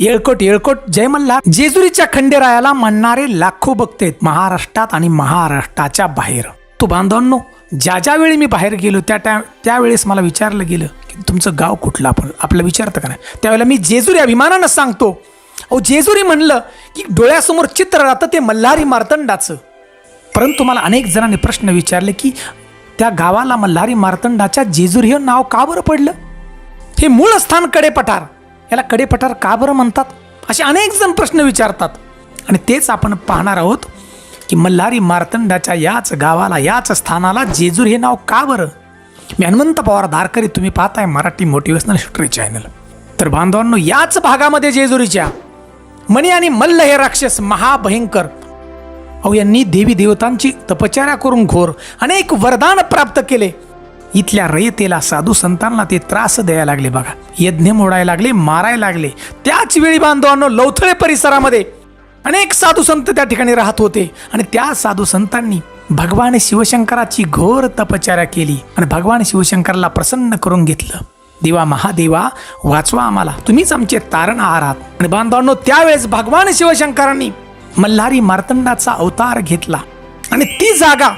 येळकोट येळकोट जय मल्हार जेजुरीच्या खंडेरायाला म्हणणारे लाखो भक्त आहेत महाराष्ट्रात आणि महाराष्ट्राच्या बाहेर. तो बांधवांनो ज्या ज्या वेळी मी बाहेर गेलो त्या त्या त्यावेळेस मला विचारलं गेलं की तुमचं गाव कुठलं आपण? आपलं विचारतं का नाही? त्यावेळेला मी जेजुरी अभिमानानं सांगतो. अहो जेजुरी म्हणलं की डोळ्यासमोर चित्र राहतं ते मल्हारी मार्तंडाचं. परंतु मला अनेक जणांनी प्रश्न विचारले की त्या गावाला मल्हारी मार्तंडाच्या जेजुरी हे नाव का बरं पडलं? हे मूळ स्थान कडेपठार याला कडेपठार का बरं म्हणतात? असे अनेक जण प्रश्न विचारतात. आणि तेच आपण पाहणार आहोत की मल्हारी मार्तंडाच्या याच गावाला याच स्थानाला जेजूर हे नाव का बरं? मी हनुमंत पवार धारकरी तुम्ही पाहताय मराठी मोटिवेशनल हिस्ट्री चॅनल. तर बांधवांनो याच भागामध्ये जेजुरीच्या मणी आणि मल्ल हे राक्षस महाभयंकर. अहो यांनी देवी देवतांची तपचार्या करून घोर अनेक वरदान प्राप्त केले. इथल्या रयतेला साधू संतांना ते त्रास द्यायला लागले बघा. यज्ञ मोडायला लागले मारायला लागले. त्याच वेळी बांधवांनो लवथळे परिसरामध्ये अनेक साधू संत त्या ठिकाणी राहत होते. आणि त्या साधू संतांनी भगवान शिवशंकराची घोर तपचार्या केली आणि भगवान शिवशंकरला प्रसन्न करून घेतलं. देवा महादेवा वाचवा आम्हाला. तुम्हीच आमचे तारण आहात आणि बांधवांनो त्यावेळेस भगवान शिवशंकरांनी मल्हारी मार्तंडाचा अवतार घेतला. आणि ती जागा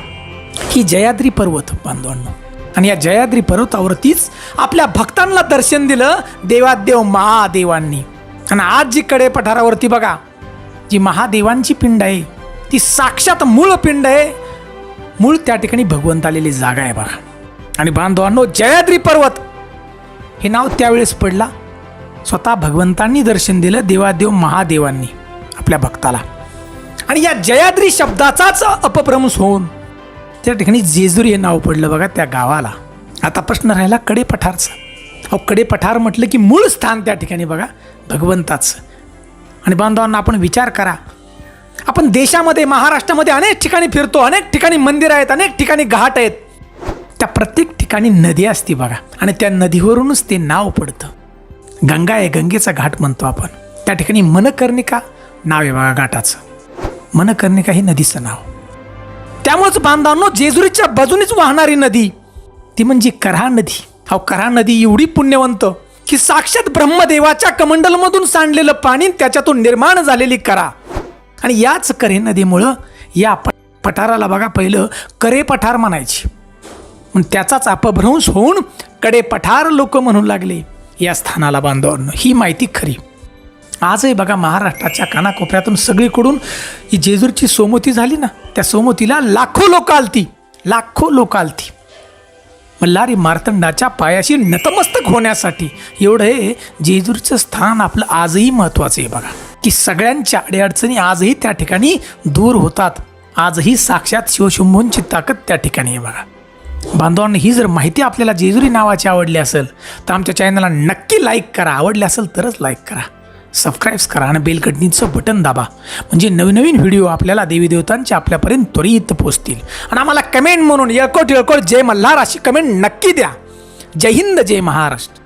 ही जयाद्री पर्वत बांधवांनो. आणि या जयाद्री पर्वतावरतीच आपल्या भक्तांना दर्शन दिलं देवादेव महादेवांनी. आणि आज जी कडे पठारावरती बघा जी महादेवांची पिंड आहे ती साक्षात मूळ पिंड आहे. मूळ त्या ठिकाणी भगवंत आलेली जागा आहे बघा. आणि बांधवांनो जयाद्री पर्वत हे नाव त्यावेळेस पडला. स्वतः भगवंतांनी दर्शन दिलं देवादेव महादेवांनी आपल्या भक्ताला. आणि या जयाद्री शब्दाचाच अपभ्रंश होऊन त्या ठिकाणी जेजुरी हे नाव पडलं बघा त्या गावाला. आता प्रश्न राहिला कडे पठारचा अहो कडे पठार म्हटलं की मूळ स्थान त्या ठिकाणी बघा भगवंताचं. आणि बांधवांना आपण विचार करा. आपण देशामध्ये महाराष्ट्रामध्ये अनेक ठिकाणी फिरतो अनेक ठिकाणी मंदिरं आहेत अनेक ठिकाणी घाट आहेत. त्या प्रत्येक ठिकाणी नदी असते बघा आणि त्या नदीवरूनच ते नाव पडतं. गंगा आहे गंगेचा घाट म्हणतो आपण. त्या ठिकाणी मनकर्णिका नाव आहे बघा घाटाचं. मनकर्णिका हे नदीचं नाव. त्यामुळेच बांधवांनो जेजुरीच्या बाजूनेच वाहणारी नदी ती म्हणजे करा नदी. हा करा नदी एवढी पुण्यवंत की साक्षात ब्रह्मदेवाच्या कमंडलमधून सांडलेलं पाणी त्याच्यातून निर्माण झालेली करा. आणि याच करे नदीमुळं या प- पठाराला बघा पहिलं करे पठार म्हणायची. पण त्याचाच अपभ्रंश होऊन कडे पठार लोक म्हणू लागले. या स्थानाला बांधवांनो ही माहिती खरी. आजही बघा महाराष्ट्राच्या कानाकोपऱ्यातून सगळीकडून ही जेजूरची सोमती झाली ना त्या सोमतीला लाखो लोक आलती लाखो लोक आलती. मल्हारी मार्तंडाच्या पायाशी नतमस्तक होण्यासाठी एवढं हे जेजूरचं स्थान आपलं आजही महत्त्वाचं आहे बघा. की सगळ्यांच्या अडीअडचणी आजही त्या ठिकाणी दूर होतात. आजही साक्षात शिवशंभूंची ताकद त्या ठिकाणी आहे बघा. बांधवांनी ही जर माहिती आपल्याला जेजुरी नावाची आवडली असेल तर आमच्या चॅनलला नक्की लाईक करा. आवडली असेल तरच लाईक करा. सबस्क्राईब्स करा आणि बेलकटणीचं बटन दाबा. म्हणजे नवीन नवीन व्हिडिओ आपल्याला देवी देवतांचे आपल्यापर्यंत त्वरित पोचतील आणि आम्हाला कमेंट म्हणून येळकोट येळकोट जय मल्हार अशी कमेंट नक्की द्या. जय हिंद जय महाराष्ट्र.